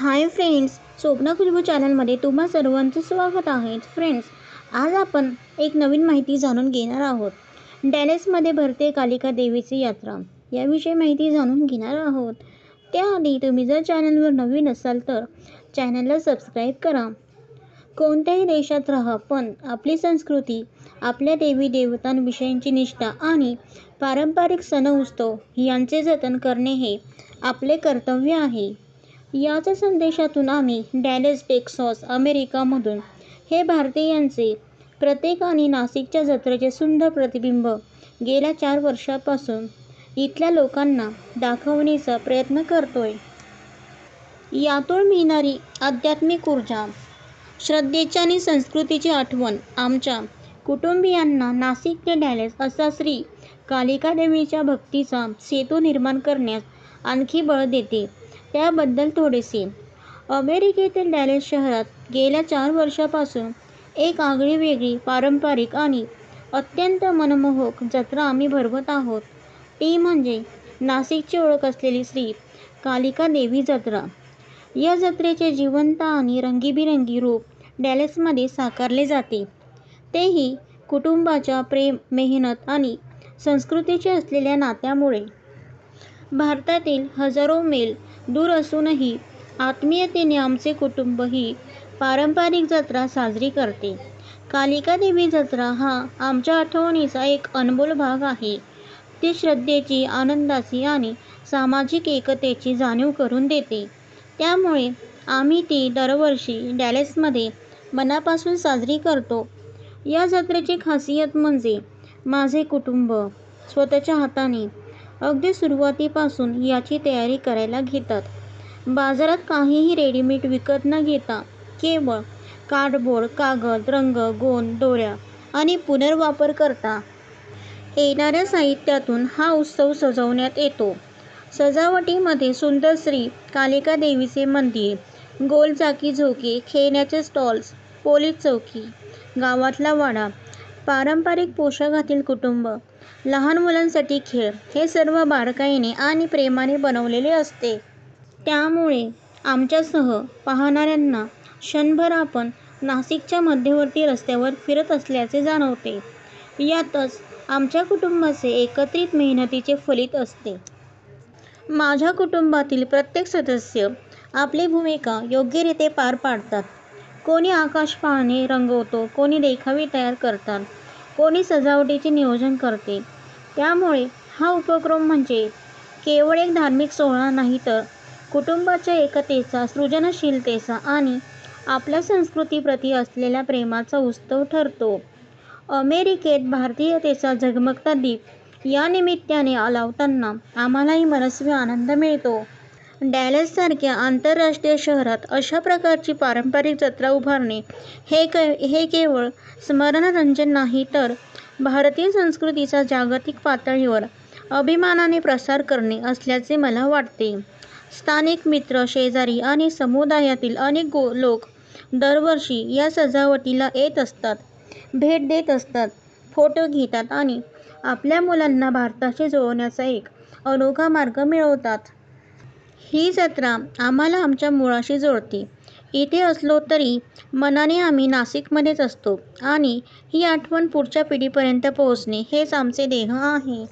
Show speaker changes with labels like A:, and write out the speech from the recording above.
A: Hi friends स्वप्न खुशबू चॅनलमध्ये तुम्हा सर्वांचं स्वागत आहे. फ्रेंड्स आज आपण एक नवीन माहिती जाणून घेणार आहोत. डॅलेसमध्ये भरते कालिका देवीची यात्रा. याविषयी माहिती जाणून घेणार आहोत. त्याआधी तुम्ही जर चॅनलवर नवीन असाल तर चॅनलला सबस्क्राईब करा. कोणत्याही देशात राहा पण आपली संस्कृती आपल्या देवी देवतांविषयींची निष्ठा आणि पारंपरिक सण उत्सव यांचे जतन करणे हे आपले कर्तव्य आहे. याच संदेशातून आम्ही डॅलेस टेक्सॉस अमेरिकामधून हे भारतीयांचे प्रत्येक आणि नाशिकच्या जत्रेचे सुंदर प्रतिबिंब गेल्या चार वर्षापासून इथल्या लोकांना दाखवण्याचा प्रयत्न करतोय. यातून मिळणारी आध्यात्मिक ऊर्जा श्रद्धेची आणि संस्कृतीची आठवण आमच्या कुटुंबियांना नाशिक ते डॅलेस असा श्री कालिका देवीच्या भक्तीचा सेतू निर्माण करण्यास आणखी बळ देते. त्याबद्दल थोडेसे अमेरिकेतील डॅलेस शहरात गेल्या चार वर्षापासून एक आगळीवेगळी पारंपरिक आणि अत्यंत मनमोहक जत्रा आम्ही भरवत आहोत. ती म्हणजे नाशिकची ओळख असलेली श्री कालिका देवी जत्रा. या जत्रेचे जिवंत आणि रंगीबिरंगी रूप डॅलेसमध्ये साकारले जाते. तेही कुटुंबाच्या प्रेम मेहनत आणि संस्कृतीचे असलेल्या नात्यामुळे. भारतातील हजारो मेल दूर असूनही आत्मीयतेने आमचे कुटुंब ही पारंपरिक जत्रा साजरी करते. कालिका देवी जत्रा हा आमच्या आठवणीचा एक अनमोल भाग आहे. ती श्रद्धेची आनंदाची आणि सामाजिक एकतेची जाणीव करून देते. त्यामुळे आम्ही ती दरवर्षी डॅलेसमध्ये मनापासून साजरी करतो. या जत्रेची खासियत म्हणजे माझे कुटुंब स्वतःच्या हाताने अगदी सुरुवातीपासून याची तयारी करायला घेतात. बाजारात काहीही रेडीमेड विकत न घेता केवळ कार्डबोर्ड कागद रंग गोंद दोऱ्या आणि पुनर्वापर करता येणाऱ्या साहित्यातून हा उत्सव सजवण्यात येतो. सजावटीमध्ये सुंदर श्री कालिका देवीचे मंदिर गोल चाकी झोके खेळण्याचे स्टॉल्स पोलीस चौकी गावातला वाडा पारंपरिक पोशाखातील कुटुंब लहान मुलांसाठी खेळ हे सर्व बारकाईने आणि प्रेमाने बनवलेले असते. त्यामुळे आमच्यासह पाहणाऱ्यांना क्षणभर आपण नाशिकच्या मध्यवर्ती रस्त्यावर फिरत असल्याचे जाणवते. यातच आमच्या कुटुंबाचे एकत्रित मेहनतीचे फलित असते. माझ्या कुटुंबातील प्रत्येक सदस्य आपली भूमिका योग्यरीत्या पार पाडतात. कोणी आकाश पाळणे रंगवतो कोणी देखावे तयार करतात. कोणी सजावटीचे नियोजन करते. त्यामुळे हा उपक्रम म्हणजे केवळ एक धार्मिक सोहळा नाही तर कुटुंबाच्या एकतेचा सृजनशीलतेचा आणि आपल्या संस्कृतीप्रती असलेल्या प्रेमाचा उत्सव ठरतो. अमेरिकेत भारतीयतेचा झगमगता दीप या निमित्ताने लावताना आम्हालाही मनस्वी आनंद मिळतो. डॅलससारख्या आंतरराष्ट्रीय शहरात अशा प्रकारची पारंपरिक जत्रा उभारणे हे क हे केवळ स्मरणरंजन नाही तर भारतीय संस्कृतीचा जागतिक पातळीवर अभिमानाने प्रसार करणे असल्याचे मला वाटते. स्थानिक मित्र शेजारी आणि समुदायातील अनेक गो लोक दरवर्षी या सजावटीला येत असतात भेट देत असतात फोटो घेतात आणि आपल्या मुलांना भारताशी जोडण्याचा एक अनोखा मार्ग मिळवतात. ही जत्रा आम्हाला आमच्या मुळाशी जोडते. इथे असलो तरी मनाने आम्ही नाशिकमध्येच असतो आणि ही आठवण पुढच्या पिढीपर्यंत पोहोचणे हेच आमचे ध्येय आहे.